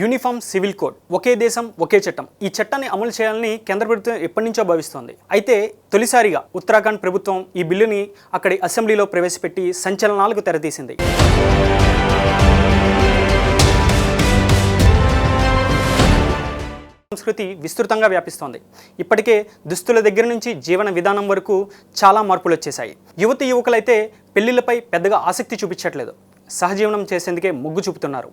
Uniform civil code ఒకే దేశం ఒకే చట్టం. ఈ చట్టాన్ని అమలు చేయాలని కేంద్ర ప్రభుత్వం ఎప్పటి నుంచో భావిస్తోంది. అయితే తొలిసారిగా ఉత్తరాఖండ్ ప్రభుత్వం ఈ బిల్లుని అక్కడి అసెంబ్లీలో ప్రవేశపెట్టి సంచలనాలకు తెరతీసింది. సంస్కృతి విస్తృతంగా వ్యాపిస్తోంది. ఇప్పటికే దుస్తుల దగ్గర నుంచి జీవన విధానం వరకు చాలా మార్పులు వచ్చేసాయి యువతి యువకులైతే పెళ్ళిళ్ళపై పెద్దగా ఆసక్తి చూపించట్లేదు. సహజీవనం చేసేందుకే మొగ్గు చూపుతున్నారు.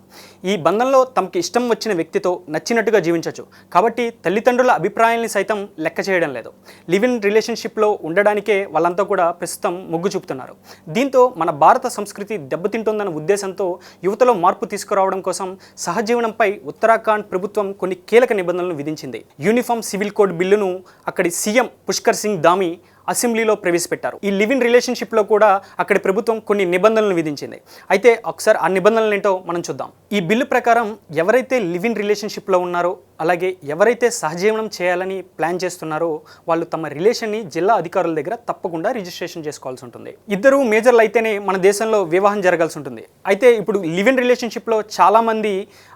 ఈ బంధంలో తమకి ఇష్టం వచ్చిన వ్యక్తితో నచ్చినట్టుగా జీవించవచ్చు కాబట్టి తల్లిదండ్రుల అభిప్రాయాల్ని సైతం లెక్క చేయడం లేదు. లివ్ ఇన్ రిలేషన్షిప్లో ఉండడానికే వాళ్ళంతా కూడా ప్రస్తుతం మొగ్గు చూపుతున్నారు. దీంతో మన భారత సంస్కృతి దెబ్బతింటుందన్న ఉద్దేశంతో యువతలో మార్పు తీసుకురావడం కోసం సహజీవనంపై ఉత్తరాఖండ్ ప్రభుత్వం కొన్ని కీలక నిబంధనలు విధించింది. యూనిఫామ్ సివిల్ కోడ్ బిల్లును అక్కడి సీఎం పుష్కర్ సింగ్ దామి అసెంబ్లీలో ప్రవేశపెట్టారు. ఈ లివ్ ఇన్ రిలేషన్షిప్లో కూడా అక్కడి ప్రభుత్వం కొన్ని నిబంధనలు విధించింది. అయితే ఒకసారి ఆ నిబంధనలు ఏంటో మనం చూద్దాం. ఈ బిల్లు ప్రకారం ఎవరైతే లివ్ ఇన్ రిలేషన్షిప్లో ఉన్నారో అలాగే ఎవరైతే సహజీవనం చేయాలని ప్లాన్ చేస్తున్నారో వాళ్ళు తమ రిలేషన్ని జిల్లా అధికారుల దగ్గర తప్పకుండా రిజిస్ట్రేషన్ చేసుకోవాల్సి ఉంటుంది. ఇద్దరు మేజర్లు అయితేనే మన దేశంలో వివాహం జరగాల్సి ఉంటుంది. అయితే ఇప్పుడు లివ్ ఇన్ రిలేషన్షిప్లో చాలామంది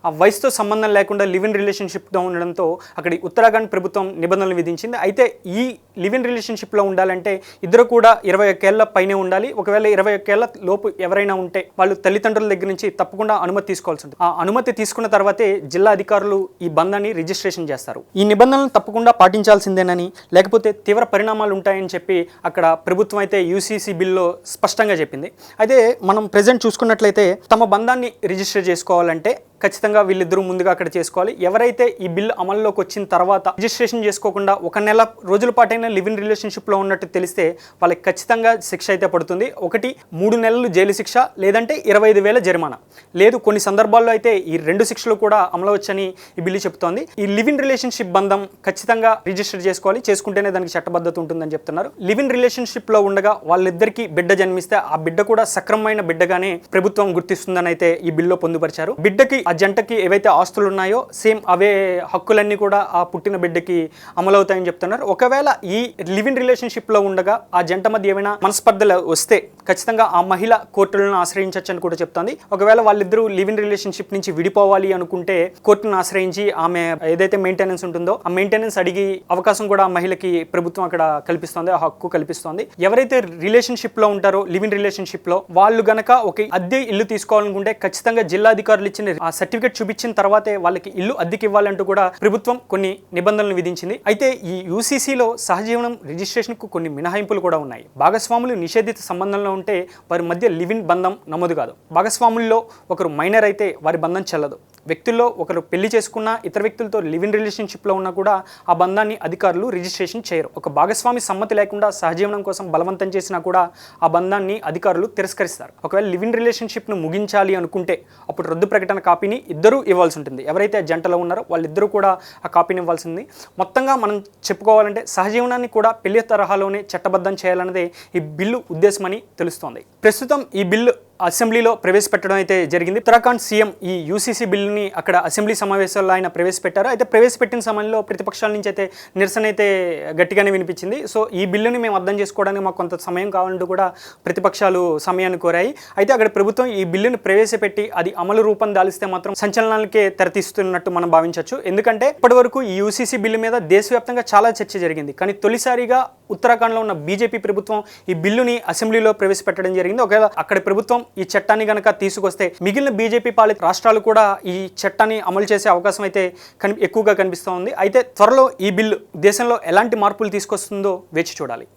ఆ వయసుతో సంబంధం లేకుండా లివ్ ఇన్ రిలేషన్షిప్తో ఉండడంతో అక్కడి ఉత్తరాఖండ్ ప్రభుత్వం నిబంధనలు విధించింది. అయితే ఈ లివ్ ఇన్ రిలేషన్షిప్లో ఉండాలంటే ఇద్దరు కూడా ఇరవై ఒక్కేళ్ళ పైనే ఉండాలి. ఒకవేళ ఇరవై ఒక్కేళ్ళ లోపు ఎవరైనా ఉంటే వాళ్ళు తల్లిదండ్రుల దగ్గర నుంచి తప్పకుండా అనుమతి తీసుకోవాల్సి ఉంటుంది. ఆ అనుమతి తీసుకున్న తర్వాతే జిల్లా అధికారులు ఈ బంధాన్ని రిజిస్ట్రేషన్ చేస్తారు. ఈ నిబంధనలు తప్పకుండా పాటించాల్సిందేనని లేకపోతే తీవ్ర పరిణామాలు ఉంటాయని చెప్పి అక్కడ ప్రభుత్వం అయితే యూసీసీ బిల్లో స్పష్టంగా చెప్పింది. అయితే మనం ప్రజెంట్ చూసుకున్నట్లయితే తమ బంధాన్ని రిజిస్టర్ చేసుకోవాలంటే ఖచ్చితంగా వీళ్ళిద్దరూ ముందుగా అక్కడ చేసుకోవాలి. ఎవరైతే ఈ బిల్ అమల్లోకి వచ్చిన తర్వాత రిజిస్ట్రేషన్ చేసుకోకుండా ఒక నెల రోజుల పాటైనా లివ్ ఇన్ రిలేషన్షిప్లో ఉన్నట్టు తెలిస్తే వాళ్ళకి ఖచ్చితంగా శిక్ష అయితే పడుతుంది. ఒకటి మూడు నెలలు జైలు శిక్ష లేదంటే ఇరవై ఐదు వేల జరిమానా. లేదు కొన్ని సందర్భాల్లో అయితే ఈ రెండు శిక్షలు కూడా అమలవచ్చని ఈ బిల్లు చెప్తోంది. ఈ లివ్ ఇన్ రిలేషన్షిప్ బంధం ఖచ్చితంగా రిజిస్టర్ చేసుకోవాలి. చేసుకుంటేనే దానికి చట్టబద్ధత ఉంటుందని చెప్తున్నారు. లివ్ ఇన్ రిలేషన్షిప్లో ఉండగా వాళ్ళిద్దరికీ బిడ్డ జన్మిస్తే ఆ బిడ్డ కూడా సక్రమమైన బిడ్డగానే ప్రభుత్వం గుర్తిస్తుందని అయితే ఈ బిల్లో పొందుపరిచారు. బిడ్డకి ఆ జంటకి ఏవైతే ఆస్తులు ఉన్నాయో సేమ్ అవే హక్కులన్నీ కూడా ఆ పుట్టిన బిడ్డకి అమలవుతాయని చెప్తున్నారు. ఒకవేళ ఈ లివ్ ఇన్ రిలేషన్షిప్లో ఉండగా ఆ జంట మధ్య ఏమైనా మనస్పర్ధలు వస్తే ఖచ్చితంగా ఆ మహిళ కోర్టులను ఆశ్రయించవచ్చు అని కూడా చెప్తుంది. ఒకవేళ వాళ్ళిద్దరూ లివ్ ఇన్ రిలేషన్షిప్ నుంచి విడిపోవాలి అనుకుంటే కోర్టును ఆశ్రయించి ఆమె ఏదైతే మెయింటెనెన్స్ ఉంటుందో ఆ మెయింటెనెన్స్ అడిగి అవకాశం కూడా ఆ మహిళకి ప్రభుత్వం అక్కడ కల్పిస్తోంది ఆ హక్కు కల్పిస్తోంది. ఎవరైతే రిలేషన్షిప్లో ఉంటారో లివ్ ఇన్ రిలేషన్షిప్లో వాళ్ళు గనక ఒక అద్దె ఇల్లు తీసుకోవాలనుకుంటే ఖచ్చితంగా జిల్లా అధికారులు ఇచ్చిన ఆ సర్టిఫికేట్ చూపించిన తర్వాతే వాళ్ళకి ఇల్లు అద్దెకి ఇవ్వాలంటూ కూడా ప్రభుత్వం కొన్ని నిబంధనలు విధించింది. అయితే ఈ యూసీసీలో సహజీవనం రిజిస్ట్రేషన్కు కొన్ని మినహాయింపులు కూడా ఉన్నాయి. భాగస్వాములు నిషేధిత సంబంధంలో ఉంటే వారి మధ్య లివిన్ బంధం నమోదు కాదు. భాగస్వాముల్లో ఒకరు మైనర్ అయితే వారి బంధం చెల్లదు. వ్యక్తుల్లో ఒకరు పెళ్ళి చేసుకున్న ఇతర వ్యక్తులతో లివ్ ఇన్ రిలేషన్షిప్లో ఉన్నా కూడా ఆ బంధాన్ని అధికారులు రిజిస్ట్రేషన్ చేయరు. ఒక భాగస్వామి సమ్మతి లేకుండా సహజీవనం కోసం బలవంతం చేసినా కూడా ఆ బంధాన్ని అధికారులు తిరస్కరిస్తారు. ఒకవేళ లివ్ ఇన్ రిలేషన్షిప్ను ముగించాలి అనుకుంటే అప్పుడు రద్దు ప్రకటన కాపీని ఇద్దరూ ఇవ్వాల్సి ఉంటుంది. ఎవరైతే ఆ జంటలో ఉన్నారో వాళ్ళిద్దరూ కూడా ఆ కాపీని ఇవ్వాల్సింది మొత్తంగా మనం చెప్పుకోవాలంటే సహజీవనాన్ని కూడా పెళ్ళి తరహాలోనే చట్టబద్ధం చేయాలన్నదే ఈ బిల్లు ఉద్దేశమని తెలుస్తోంది. ప్రస్తుతం ఈ బిల్లు అసెంబ్లీలో ప్రవేశపెట్టడం అయితే జరిగింది. ఉత్తరాఖండ్ సీఎం ఈ యూసీసీ బిల్లుని అక్కడ అసెంబ్లీ సమావేశాల్లో ఆయన ప్రవేశపెట్టారు. అయితే ప్రవేశపెట్టిన సమయంలో ప్రతిపక్షాల నుంచి అయితే నిరసన అయితే గట్టిగానే వినిపించింది. సో ఈ బిల్లుని మేము అర్థం చేసుకోవడానికి మాకు కొంత సమయం కావాలంటూ కూడా ప్రతిపక్షాలు సమయాన్ని కోరాయి. అయితే అక్కడ ప్రభుత్వం ఈ బిల్లుని ప్రవేశపెట్టి అది అమలు రూపం దాలిస్తే మాత్రం సంచలనాలకే తెరతీస్తున్నట్టు మనం భావించవచ్చు ఎందుకంటే ఇప్పటివరకు ఈ యూసీసీ బిల్లు మీద దేశవ్యాప్తంగా చాలా చర్చ జరిగింది. కానీ తొలిసారిగా ఉత్తరాఖండ్లో ఉన్న బీజేపీ ప్రభుత్వం ఈ బిల్లుని అసెంబ్లీలో ప్రవేశపెట్టడం జరిగింది. ఒకవేళ అక్కడి ప్రభుత్వం ఈ చట్టాన్ని కనుక తీసుకొస్తే మిగిలిన బీజేపీ పాలిత రాష్ట్రాలు కూడా ఈ చట్టాన్ని అమలు చేసే అవకాశం అయితే కని ఎక్కువగా కనిపిస్తూ ఉంది అయితే త్వరలో ఈ బిల్లు దేశంలో ఎలాంటి మార్పులు తీసుకొస్తుందో వేచి చూడాలి.